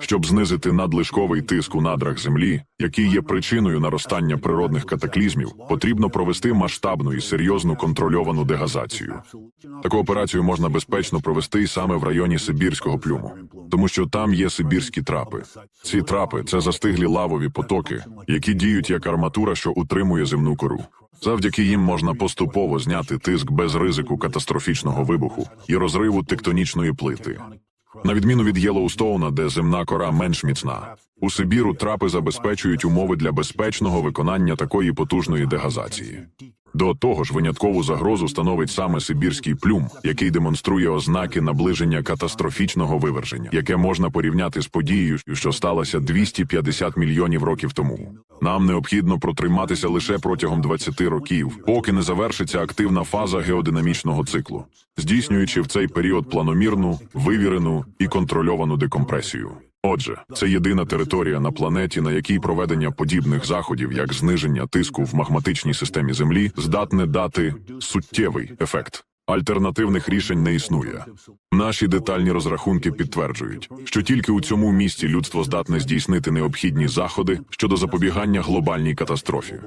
Щоб знизити надлишковий тиск у надрах землі, який є причиною наростання природних катаклізмів, потрібно провести масштабну і серйозну контрольовану дегазацію. Таку операцію можна безпечно провести саме в районі Сибірського плюму, тому що там є сибірські трапи. Ці трапи це застиглі лавові потоки, які діють як арматура, що утримує земну кору. Завдяки їм можна поступово зняти тиск без ризику катастрофічного вибуху і розриву тектонічної плити. На відміну від Єлоустоуна, де земна кора менш міцна, у Сибіру трапи забезпечують умови для безпечного виконання такої потужної дегазації. До того ж, виняткову загрозу становить саме сибірський плюм, який демонструє ознаки наближення катастрофічного виверження, яке можна порівняти з подією, що сталося 250 мільйонів років тому. Нам необхідно протриматися лише протягом 20 років, поки не завершиться активна фаза геодинамічного циклу, здійснюючи в цей період планомірну, вивірену і контрольовану декомпресію. Отже, це єдина територія на планеті, на якій проведення подібних заходів, як зниження тиску в магматичній системі Землі, здатне дати суттєвий ефект. Альтернативних рішень не існує. Наші детальні розрахунки підтверджують, що тільки у цьому місці людство здатне здійснити необхідні заходи щодо запобігання глобальній катастрофі.